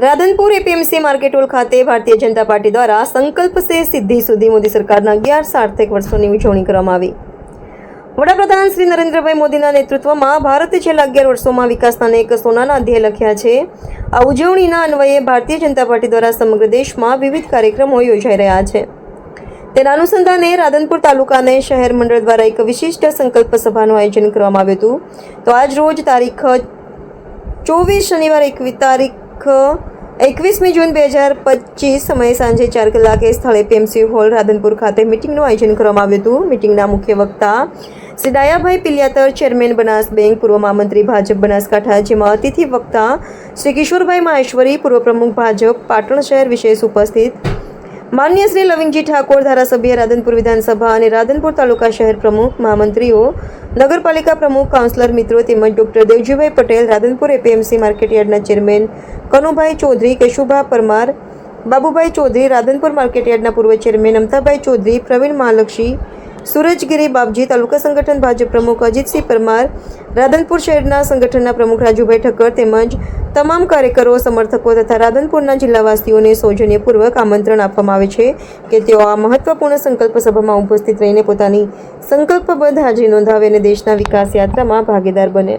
Radhanpur APMC માર્કેટોલ ખાતે Bharatiya Janata party દ્વારા સંકલ્પ સે સિદ્ધિ સુધી મોદી સરકારના અગિયાર સાર્થક વર્ષોની ઉજવણી કરવામાં આવી. વડાપ્રધાન શ્રી નરેન્દ્રભાઈ મોદીના નેતૃત્વમાં ભારતે છેલ્લા અગિયાર વર્ષોમાં વિકાસના અનેક સોનાના અધ્યાય લખ્યા છે. આ ઉજવણીના અન્વયે ભારતીય જનતા પાર્ટી દ્વારા સમગ્ર દેશમાં વિવિધ કાર્યક્રમો યોજાઈ રહ્યા છે. તેના અનુસંધાને રાધનપુર તાલુકાને શહેર મંડળ દ્વારા એક વિશિષ્ટ સંકલ્પ સભાનું આયોજન કરવામાં આવ્યું હતું. તો આજ રોજ તારીખ ચોવીસ શનિવાર એકવીસ તારીખ એકવીસમી જૂન બે હજાર પચીસ સમયે સાંજે ચાર કલાકે સ્થળે પીએમસી હોલ રાધનપુર ખાતે મિટિંગનું આયોજન કરવામાં આવ્યું હતું. મિટિંગના મુખ્ય વક્તા શ્રી દાયાભાઈ પિલિયાતર, ચેરમેન બનાસ બેંક, પૂર્વ મહામંત્રી ભાજપ બનાસકાંઠા, જેમાં અતિથિ વક્તા શ્રી કિશોરભાઈ માહેશ્વરી, પૂર્વ પ્રમુખ ભાજપ પાટણ શહેર વિશેષ ઉપસ્થિત માન્ય શ્રી લવિંગજી ઠાકોર ધારાસભ્ય રાધનપુર વિધાનસભા અને રાધનપુર તાલુકા શહેર પ્રમુખ મહામંત્રીઓ, નગરપાલિકા પ્રમુખ, કાઉન્સિલર મિત્રો તેમજ ડોક્ટર દેવજીભાઈ પટેલ, રાધનપુર એપીએમસી માર્કેટયાર્ડના ચેરમેન કનુભાઈ ચૌધરી, કેશુભા પરમાર, બાબુભાઈ ચૌધરી, રાધનપુર માર્કેટયાર્ડના પૂર્વ ચેરમેન અમતાભાઈ ચૌધરી, પ્રવીણ મહાલક્ષી સુરજગીરી બાપજી તાલુકા સંગઠન ભાજપ પ્રમુખ અજીતસિંહ પરમાર, રાધનપુર શહેરના સંગઠનના પ્રમુખ રાજુભાઈ ઠક્કર તેમજ તમામ કાર્યકરો, સમર્થકો તથા રાધનપુરના જિલ્લાવાસીઓને સૌજન્યપૂર્વક આમંત્રણ આપવામાં આવે છે કે તેઓ આ મહત્વપૂર્ણ સંકલ્પ સભામાં ઉપસ્થિત રહીને પોતાની સંકલ્પબદ્ધ હાજરી નોંધાવે અને દેશના વિકાસ યાત્રામાં ભાગીદાર બને.